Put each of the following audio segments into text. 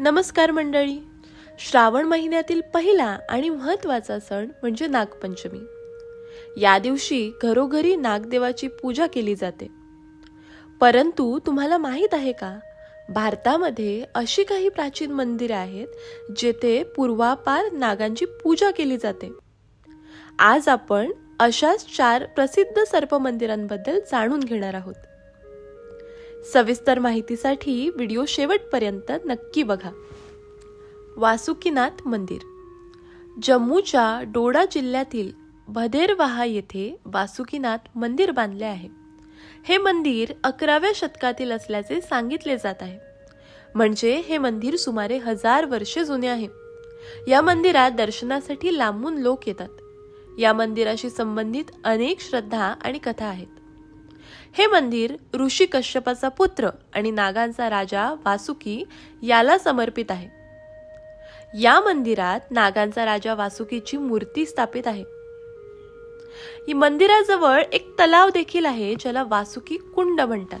नमस्कार मंडळी. श्रावण महिन्यातील पहिला आणि महत्त्वाचा सण म्हणजे नागपंचमी. या दिवशी घरोघरी नागदेवाची पूजा केली जाते. परंतु तुम्हाला माहीत आहे का भारतामध्ये अशी काही प्राचीन मंदिरे आहेत जेथे पूर्वापार नागांची पूजा केली जाते. आज आपण अशाच चार प्रसिद्ध सर्प मंदिरांबद्दल जाणून घेणार आहोत. सविस्तर माहितीसाठी व्हिडिओ शेवटपर्यंत नक्की बघा. वासुकीनाथ मंदिर. जम्मूच्या डोडा जिल्ह्यातील भदेरवाहा येथे वासुकीनाथ मंदिर बांधले आहे. हे मंदिर अकराव्या शतकातील असल्याचे सांगितले जात आहे. म्हणजे हे मंदिर सुमारे हजार वर्षे जुने आहे. या मंदिरात दर्शनासाठी लांबून लोक येतात. या मंदिराशी संबंधित अनेक श्रद्धा आणि कथा आहेत. हे मंदिर ऋषी कश्यपाचा पुत्र आणि नागांचा राजा वासुकी याला समर्पित आहे. या मंदिरात नागांचा राजा वासुकीची मूर्ती स्थापित आहे. ही मंदिराजवळ एक तलाव देखील आहे ज्याला वासुकी कुंड म्हणतात.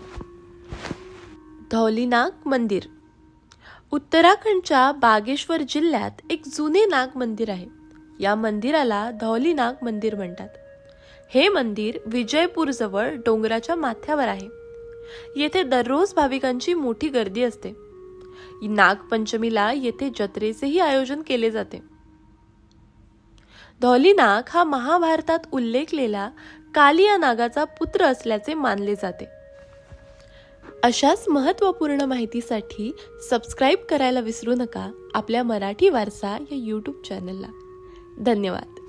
धौलीनाग मंदिर. उत्तराखंडच्या बागेश्वर जिल्ह्यात एक जुने नाग मंदिर आहे. या मंदिराला धौलीनाग मंदिर म्हणतात. हे मंदिर विजयपूरजवळ डोंगराच्या माथ्यावर आहे. येथे दररोज भाविकांची मोठी गर्दी असते. नागपंचमीला येथे जत्रेचेही आयोजन केले जाते. धौलीनाग हा महाभारतात उल्लेखलेला कालिया नागाचा पुत्र असल्याचे मानले जाते. अशाच महत्त्वपूर्ण माहितीसाठी सबस्क्राईब करायला विसरू नका आपल्या मराठी वारसा या यूट्यूब चॅनलला. धन्यवाद.